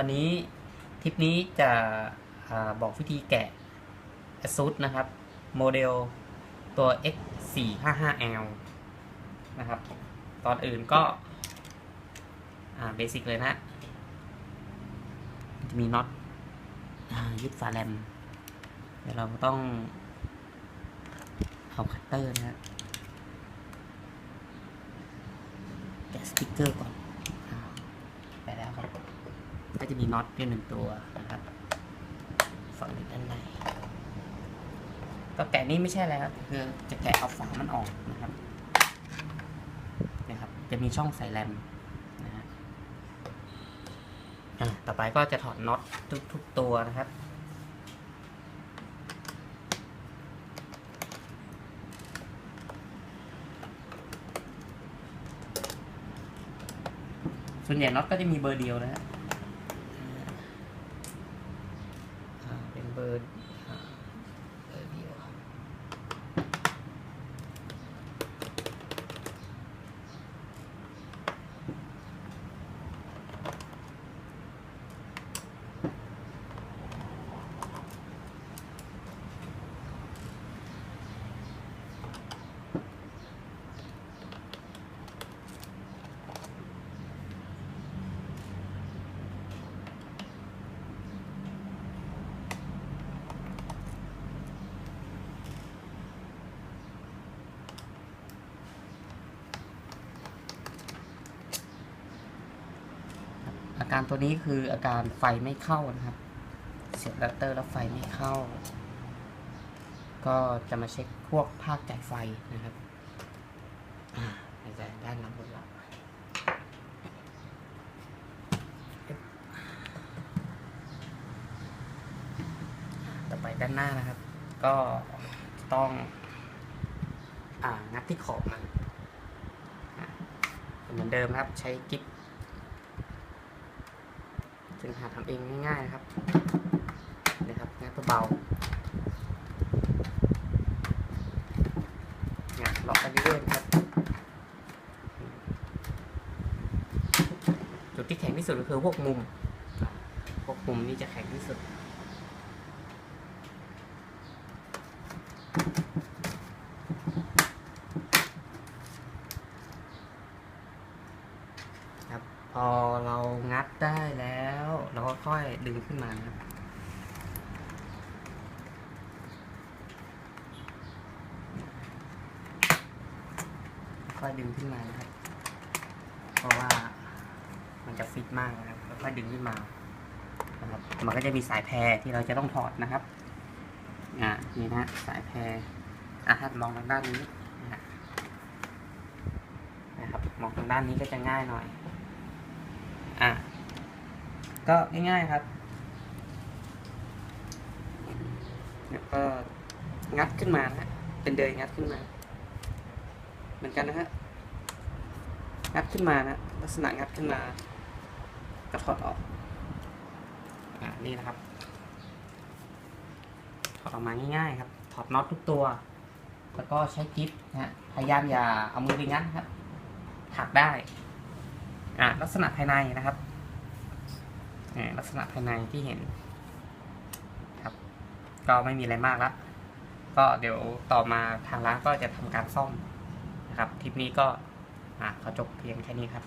วันนี้ทริปนี้จะอบอกวิธีแกะ ASUS นะครับ โมเดลตัว X 4 5 5 L นะครับ ตอนอื่นก็เบสิกเลยนะ จะมีน็อตยึดฝาแรมเดี๋ยวเราต้องเอาคัตเตอร์นะฮะแกะสติ๊กเกอร์ก่อนอ่าไปแล้วครับ ก็จะมีน็อตอยู่หนึ่งตัวนะครับฝั่งนี้ด้านในก็แกะนี่ไม่ใช่แล้วคือจะแกะเอาฝามันออกนะครับนะครับ จะมีช่องใส่แรมนะฮะอะต่อไปก็จะถอดน็อตทุกๆตัวนะครับส่วนใหญ่น็อตก็จะมีเบอร์เดียวนะฮะอ่า เป็นเบอร์อ่าเบอร์เดียว อา การตัวนี้คืออาการไฟไม่เข้านะครับ เสียบแรปเตอร์แล้วไฟไม่เข้า ก็จะมาเช็คพวกภาคจ่ายไฟนะครับอ่าด้านหลังบนหลังต่อไปด้านหน้านะครับ ก็ต้องอ่างัดที่ขอบมันเหมือนเดิมครับใช้กิ๊บ จึงหาทำเองง่ายๆนะครับนะครับงัดเบาๆงัดล็อกไปเรื่อยๆครับ จุดที่แข็งที่สุดก็คือพวกมุม พวกมุมนี่จะแข็งที่สุดครับ พอเรางัดได้แล้ว เราก็ค่อยดึงขึ้นมานะครับค่อยดึงขึ้นมานะครับเพราะว่ามันจะฟิตมากนะครับค่อยดึงขึ้นมานะครับมันก็จะมีสายแพรที่เราจะต้องถอดนะครับอ่านี่นะสายแพรอะถ้ามองทางด้านนี้นะครับมองทางด้านนี้ก็จะง่ายหน่อย อะก็ง่ายๆครับแล้วก็งัดขึ้นมานะฮะเป็นเดยงัดขึ้นมา เหมือนกันนะฮะงัดขึ้นมานะลักษณะงัดขึ้นมาก็ถอดออกอะนี่นะครับถอดออกมาง่ายๆครับถอดน็อตทุกตัว แล้วก็ใช้กิ๊บนะฮะพยายามอย่าเอามือไปงัดครับถักได้ อะลักษณะภายในนะครับลักษณะภายในที่เห็นครับ ก็ไม่มีอะไรมากละก็เดี๋ยวต่อมาทางร้านก็จะทำการซ่อมนะครับทริปนี้ก็อะขอจบเพียงแค่นี้ครับ